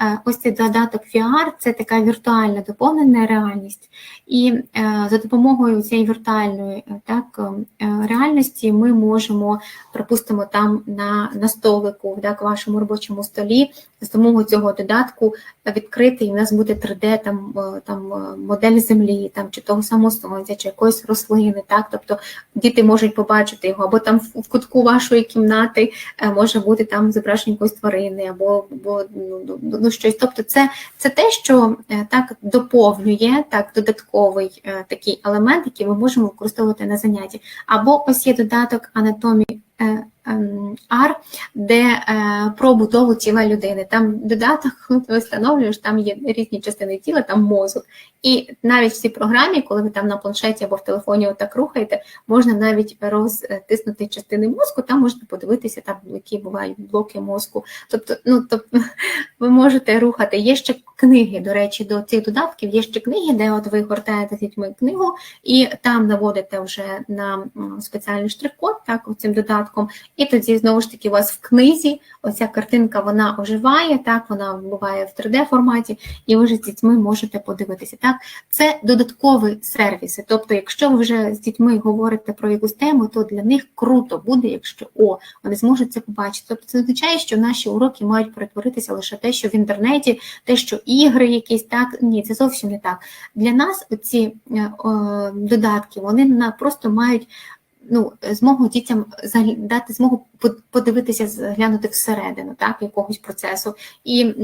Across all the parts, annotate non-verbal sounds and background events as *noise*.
Е, Ось цей додаток VR – це така віртуальна доповнена реальність. І е, за допомогою цієї віртуальної е, так, реальності ми можемо, припустимо, там на, на столику, так, вашому робочому столі, за допомогою цього додатку відкрити, і в нас буде 3D там, там модель землі, там, чи того самого сонця, чи якоїсь рослини. Так? Тобто діти можуть побачити його, або там в кутку вашої кімнати може бути там зображення якоїсь тварини, або, або ну, ну, до щось. Тобто, це, це те, що е, так доповнює так, додатковий е, такий елемент, який ми можемо використовувати на занятті. Або ось є додаток анатомії. Е, ем, R, де е, про будову тіла людини. Там додаток, ти встановлюєш, там є різні частини тіла, там мозок. І навіть в цій програмі, коли ви там на планшеті або в телефоні отак рухаєте, можна навіть розтиснути частини мозку, там можна подивитися, там які бувають блоки мозку. Тобто, ну тобто *laughs* ви можете рухати. Є ще книги, до речі, до цих додатків, є ще книги, де от ви гортаєте з дітьми книгу, і там наводите вже на спеціальний штрих-код, так, цим додатком. І тоді знову ж таки у вас в книзі оця картинка вона оживає, так вона буває в 3D форматі, і ви вже з дітьми можете подивитися. Так, це додаткові сервіси. Тобто, якщо ви вже з дітьми говорите про якусь тему, то для них круто буде, якщо о, вони зможуть це побачити. Тобто, це означає, що наші уроки мають перетворитися лише те, що в інтернеті, те, що ігри якісь так. Ні, це зовсім не так. Для нас ці додатки вони на просто мають ну, змогу дітям дати змогу подивитися, заглянути всередину так, якогось процесу. І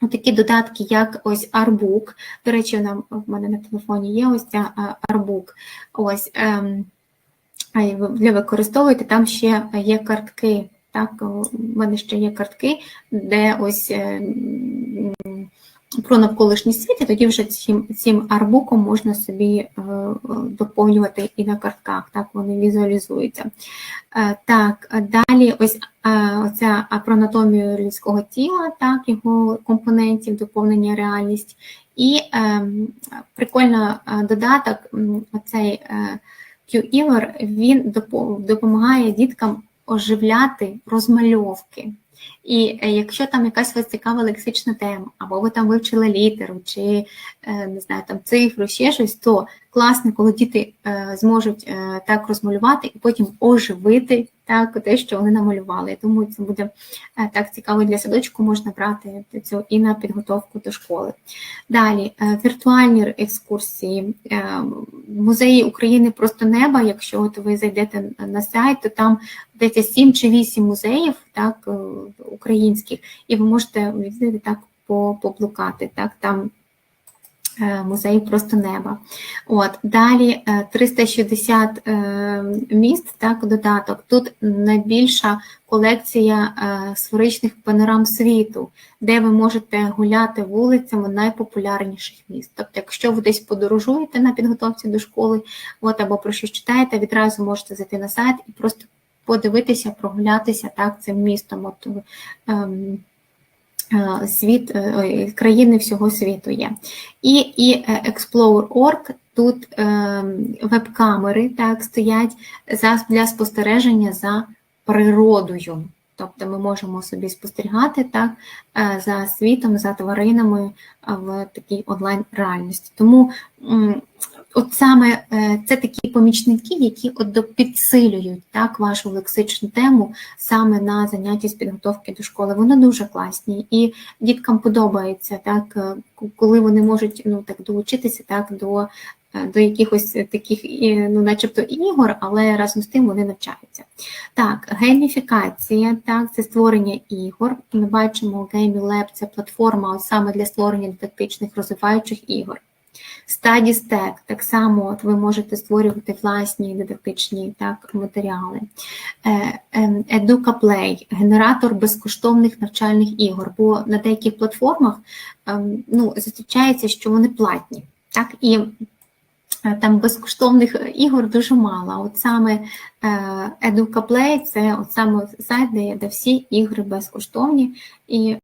такі додатки, як ось Artbook, до речі, вона в мене на телефоні є ось ця Artbook, ось ем, ви використовуєте, там ще є картки. Так, у мене ще є картки, де ось про навколишній світ, і тоді вже цим цим арбуком можна собі е, доповнювати і на картках, так вони візуалізуються. Е, так, далі ось е, оця про анатомію людського тіла, так, його компонентів, доповнення реальність. І е, прикольно додаток, оцей Q-Ever, він допомагає діткам оживляти розмальовки. І якщо там якась вас цікава лексична тема, або ви там вивчили літеру, чи не знаю, там цифру, ще щось, то класно, коли діти зможуть так розмалювати і потім оживити так, те, що вони намалювали. Я думаю, це буде так цікаво для садочку, можна брати цю і на підготовку до школи. Далі, віртуальні екскурсії, музеї України просто неба. Якщо от ви зайдете на сайт, то там десь 7 чи 8 музеїв так, українських, і ви можете відвідати так поблукати. Так, там Музей просто неба. От, Далі 360 міст, так, додаток. Тут найбільша колекція сферичних панорам світу, де ви можете гуляти вулицями найпопулярніших міст. Тобто, якщо ви десь подорожуєте на підготовці до школи, от, або про що читаєте, відразу можете зайти на сайт і просто подивитися, прогулятися так, цим містом. От, ем, світ, країни всього світу є. І і Explorer.org, тут ем, веб-камери так, стоять для спостереження за природою. Тобто ми можемо собі спостерігати так, за світом, за тваринами в такій онлайн-реальності. Тому от саме це такі помічники, які от підсилюють так, вашу лексичну тему саме на занятті з підготовки до школи. Вони дуже класні, і діткам подобається, так, коли вони можуть ну, так, долучитися так, до до якихось таких, ну, начебто ігор, але разом з тим вони навчаються. Так, гейміфікація, так, це створення ігор. Ми бачимо, Gaming Lab – це платформа саме для створення дидактичних розвиваючих ігор. Study Stack, так само от ви можете створювати власні дидактичні так, матеріали. EducaPlay – генератор безкоштовних навчальних ігор, бо на деяких платформах ну, зустрічається, що вони платні. Так, і там безкоштовних ігор дуже мало. От саме EducaPlay – це от саме сайт, де всі ігри безкоштовні. І